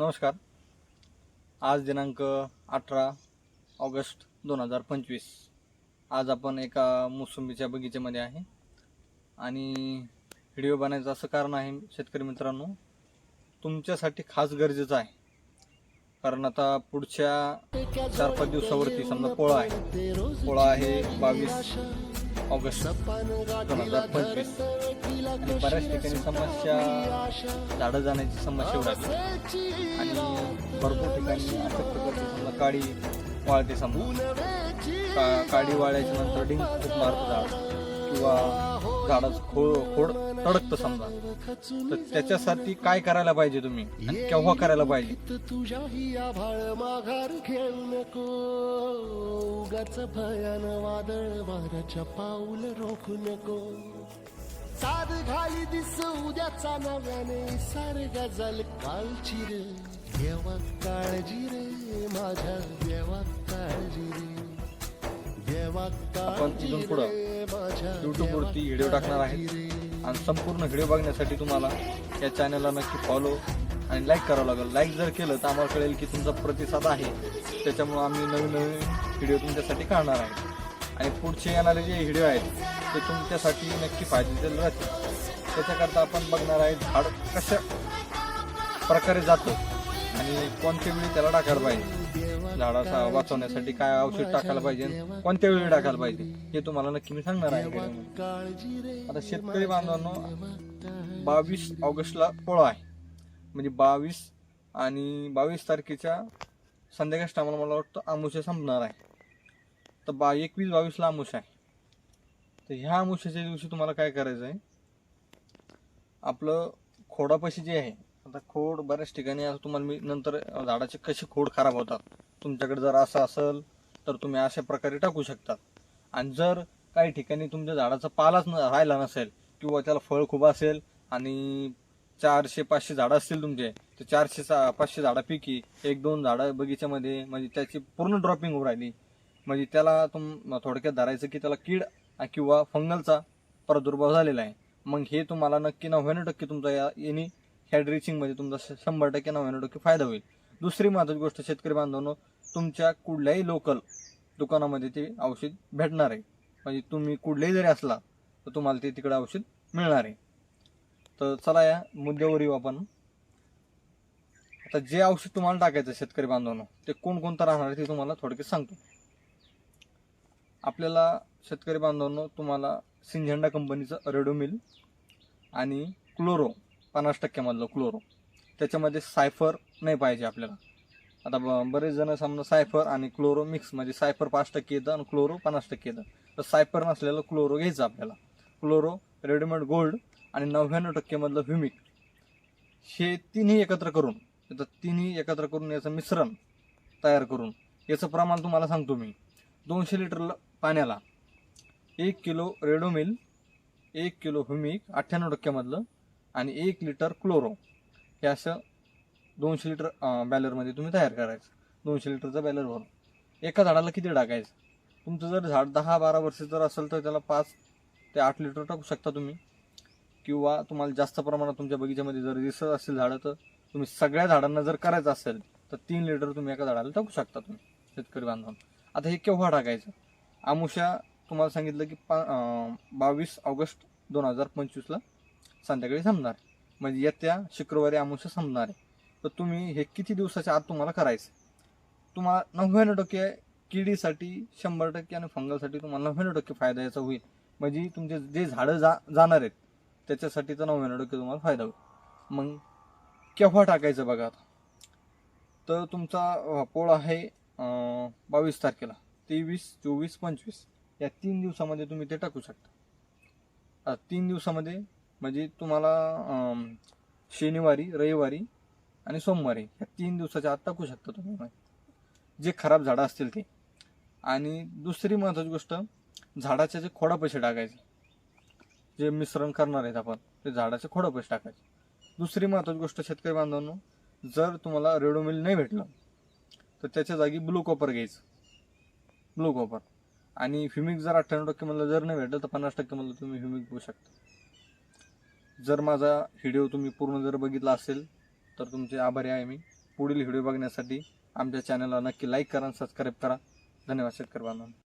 नमस्कार. आज दिनांक अठरा ऑगस्ट दोन हजार पंचवीस. आज आपण एका मोसंबीच्या बगीच्यामध्ये आहे. आणि व्हिडिओ बनायचं असं कारण आहे शेतकरी मित्रांनो तुमच्यासाठी खास गरजेचं आहे. कारण आता पुढच्या चार पाच दिवसावरती समजा पोळा आहे. पोळा आहे बावीस ऑगस्ट दोन हजार पंचवीस. आणि बऱ्याच ठिकाणी समस्या झाडं जाण्याची समस्या उडाली. आणि भरपूर ठिकाणी अशा प्रकारची समजा काळी वाळते समजा. का काळी वाळ्याच्या नंतर डिंग खूप मारत झाड किंवा झाडाचं खोड खोड तडकतं समजा. तर त्याच्यासाठी काय करायला पाहिजे तुम्ही? आणि केव्हा करायला पाहिजे? तुझ्याही आभाळ माघार घेऊ नको. उगाच भयान वादळ वाऱ्याच्या पाऊल रोखू नको. साध घाली दिस उद्याचा नव्याने सार गजल कालची रे देवा काळजी रे माझ्या देवा काळजी रे. आपण तिथून इथून पुढं रे वरती व्हिडिओ टाकणार आहे. आणि संपूर्ण व्हिडिओ बघण्यासाठी तुम्हाला या चॅनलला नक्की फॉलो आणि लाईक करावं लागेल. लाईक जर केलं तर आम्हाला कळेल की तुमचा प्रतिसाद आहे. त्याच्यामुळं आम्ही नवीन नवीन व्हिडिओ तुमच्यासाठी काढणार आहे. आणि पुढचे येणारे जे व्हिडिओ आहेत ते तुमच्यासाठी नक्की फायदेशीर राहतील. त्याच्याकरता आपण बघणार आहे झाड कशा प्रकारे जातो आणि कोणत्या वेळी त्याला टाकायला पाहिजे. झाडाचा वाचवण्यासाठी काय औषध टाकायला पाहिजे? कोणत्या वेळी टाकायला पाहिजे? हे तुम्हाला नक्की मी सांगणार आहे. आता शेतकरी बांधवांनो बावीस ऑगस्टला पोळा आहे. म्हणजे बावीस आणि बावीस तारखेच्या संध्याकाळच्या टायमाला मला वाटतं आमुष्या संपणार आहे. तर बा एकवीस बावीसला आमुष आहे. तर ह्या आमुष्याच्या दिवशी तुम्हाला काय करायचं आहे? आपलं खोडापाशी जे आहे आता खोड बऱ्याच ठिकाणी आता तुम्हाला मी नंतर झाडाचे कसे खोड खराब होतात तुमच्याकडे जर असं असेल तर तुम्ही अशा प्रकारे टाकू शकतात आणि जर काही ठिकाणी तुमच्या झाडाचा पालाच न राहिला नसेल किंवा त्याला फळ खूप असेल आणि चारशे पाचशे झाडं असतील तुमचे तर चारशे सा- पाचशे झाडापैकी एक दोन झाडं बगीच्यामध्ये म्हणजे त्याची पूर्ण ड्रॉपिंग होऊ राहिली. म्हणजे त्याला तुम थोडक्यात धरायचं की त्याला कीड किंवा फंगलचा प्रादुर्भाव झालेला आहे. मग हे तुम्हाला नक्की नव्याण्णव टक्के तुमचा या याने ह्या ड्रिचिंगमध्ये तुमचा शंभर टक्के नव्याण्णव टक्के फायदा होईल. दुसरी महत्वाची गोष्ट शेतकरी बांधवांनो तुमच्या कुठल्याही लोकल दुकानामध्ये ते औषध भेटणार आहे. म्हणजे तुम्ही कुठलेही जरी असला तर तुम्हाला ते तिकडे औषध मिळणार आहे. तर चला या मुद्द्यावर येऊ आपण. आता जे औषध तुम्हाला टाकायचं शेतकरी बांधवांनो ते कोणकोणतं राहणार आहे ते तुम्हाला थोडक्यात सांगतो. आपल्याला शेतकरी बांधवांनो तुम्हाला सिंझेंडा कंपनीचं रेडोमिल आणि क्लोरो पन्नास टक्क्यामधलं क्लोरो. त्याच्यामध्ये सायफर नाही पाहिजे आपल्याला. आता ब- बरेच जण समजा सायफर आणि क्लोरो मिक्स म्हणजे सायफर पाच टक्के येतं आणि क्लोरो पन्नास टक्के येतं. तर सायफर नसलेलं क्लोरो घ्यायचं आपल्याला. क्लोरो रेडीमेड गोल्ड आणि नव्याण्णव टक्केमधलं ह्युमिक. हे तिन्ही एकत्र करून तर तिन्ही एकत्र करून याचं मिश्रण तयार करून याचं प्रमाण तुम्हाला सांगतो मी. दोनशे लिटर पाण्याला एक किलो रेडोमिल एक किलो ह्युमिक अठ्ठ्याण्णव टक्क्यामधलं आणि एक लिटर क्लोरो. हे असं दोनशे लिटर बॅलरमध्ये तुम्ही तयार करायचं. दोनशे लिटरचं बॅलर भरून. एका झाडाला किती टाकायचं? तुमचं जर झाड दहा बारा वर्ष जर असेल तर त्याला पाच ते आठ लिटर टाकू शकता तुम्ही. किंवा तुम्हाला जास्त प्रमाणात तुमच्या बगीच्यामध्ये जर दिसत असेल झाडं तर तुम्ही सगळ्या झाडांना जर करायचं असेल तर तीन लिटर तुम्ही एका झाडाला टाकू शकता तुम्ही शेतकरी बांधवांना. आता हे केव्हा टाकायचं? आमुषा तुम्हाला सांगितलं की पा बावीस ऑगस्ट दोन हजार पंचवीसला संध्याकाळी संपणार. म्हणजे येत्या शुक्रवारी आमुषा संपणार आहे. तर तुम्ही हे किती दिवसाच्या आत तुम्हाला करायचं तुम्हाला नव्याण्णव टक्के किडीसाठी शंभर टक्के आणि फंगलसाठी तुम्हाला नव्याण्णव टक्के फायदा याचा होईल. म्हणजे तुमचे जे झाडं जा जाणार आहेत त्याच्यासाठी तर नव्याण्णव टक्के तुम्हाला फायदा होईल. मग केव्हा टाकायचं बघा आता? तर तुमचा पोळ आहे बावीस तारखेला. तेवीस चोवीस पंचवीस. या तीन दिवसामध्ये तुम्ही ते टाकू शकता. तीन दिवसामध्ये म्हणजे तुम्हाला शनिवारी रविवारी आणि सोमवारी या तीन दिवसाच्या आत टाकू शकता तुम्ही जे खराब झाडं असतील ते. आणि दुसरी महत्त्वाची गोष्ट झाडाच्या जे खोडापैसे टाकायचे. जे मिश्रण करणार आहेत आपण ते झाडाचे खोडापैसे टाकायचे. दुसरी महत्त्वाची गोष्ट शेतकरी बांधवांनो जर तुम्हाला रेडोमिल नाही भेटलं तर त्याच्या जागी ब्लू कॉपर घ्यायचं. Blue copper. आणि ह्युमिक जर अठ्ठ्याण्णव टक्के मधलं जर नाही भेटलं तर पन्नास टक्के मधलं तुम्ही ह्युमिक घेऊ शकता. जर माझा व्हिडिओ तुम्ही पूर्ण जर बघितला असेल तर तुमचे आभारी आहे मी. पुढील व्हिडिओ बघण्यासाठी आमच्या चॅनलला नक्की लाईक करा सबस्क्राईब करा. धन्यवाद शेतकरी बांधवांना.